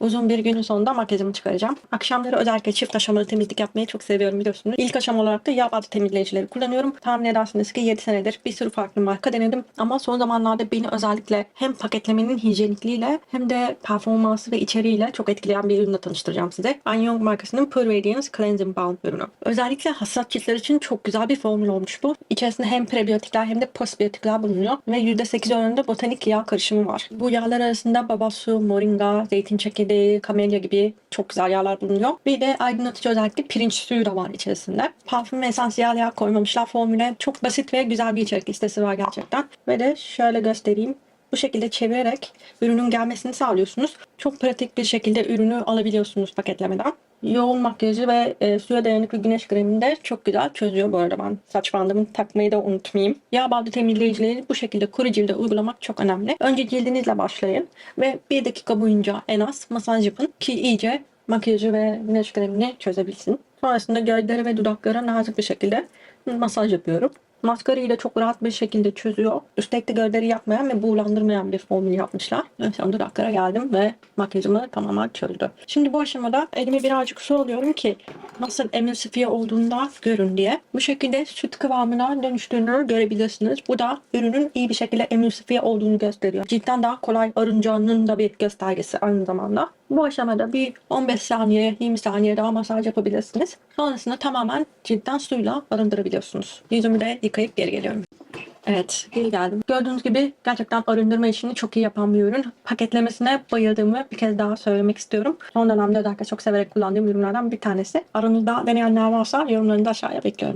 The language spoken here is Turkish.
Uzun bir günün sonunda makyajımı çıkaracağım. Akşamları özellikle çift aşamalı temizlik yapmayı çok seviyorum biliyorsunuz. İlk aşama olarak da yağ bazlı temizleyicileri kullanıyorum. Tahmin edersiniz ki 7 senedir bir sürü farklı marka denedim. Ama son zamanlarda beni özellikle hem paketlemenin hijyenikliğiyle hem de performansı ve içeriğiyle çok etkileyen bir ürünle tanıştıracağım size. Anyong markasının Pure Radiance Cleansing Balm ürünü. Özellikle hassas ciltler için çok güzel bir formül olmuş bu. İçerisinde hem prebiyotikler hem de postbiyotikler bulunuyor ve %8 oranında botanik yağ karışımı var. Bu yağlar arasında babasu, moringa, zeytin çekirdeği, kamelya gibi çok güzel yağlar bulunuyor. Bir de aydınlatıcı özellikle pirinç suyu da var içerisinde. Parfüm ve esansiyel yağ koymamışlar formüle. Çok basit ve güzel bir içerik listesi var gerçekten. Ve de şöyle göstereyim. Bu şekilde çevirerek ürünün gelmesini sağlıyorsunuz. Çok pratik bir şekilde ürünü alabiliyorsunuz paketlemeden. Yoğun makyajı ve e, suya dayanıklı güneş kremini de çok güzel çözüyor bu arada ben. Saç bandımı takmayı da unutmayayım. Yağ bazlı temizleyicileri bu şekilde kuru cilde uygulamak çok önemli. Önce cildinizle başlayın ve bir dakika boyunca en az masaj yapın ki iyice makyajı ve güneş kremini çözebilsin. Sonrasında gövdelere ve dudaklara nazik bir şekilde masaj yapıyorum. Maskarayı da çok rahat bir şekilde çözüyor. Üstelik de gövdeleri yakmayan ve buğulandırmayan bir formül yapmışlar. En son dudaklara geldim ve makyajımı tamamen çözdü. Şimdi bu aşamada elime birazcık su alıyorum ki nasıl emulsifiye olduğunda görün diye. Bu şekilde süt kıvamına dönüştüğünü görebilirsiniz. Bu da ürünün iyi bir şekilde emulsifiye olduğunu gösteriyor. Ciltten daha kolay arınacağının da bir göstergesi aynı zamanda. Bu aşamada bir 15 saniye, 20 saniye daha masaj yapabilirsiniz. Sonrasında tamamen ciltten suyla arındırabiliyorsunuz. Yüzümü de yıkayıp geri geliyorum. Evet, geri geldim. Gördüğünüz gibi gerçekten arındırma işini çok iyi yapan bir ürün. Paketlemesine bayıldığımı bir kez daha söylemek istiyorum. Son dönemde özellikle çok severek kullandığım ürünlerden bir tanesi. Aranızda deneyenler varsa yorumlarını da aşağıya bekliyorum.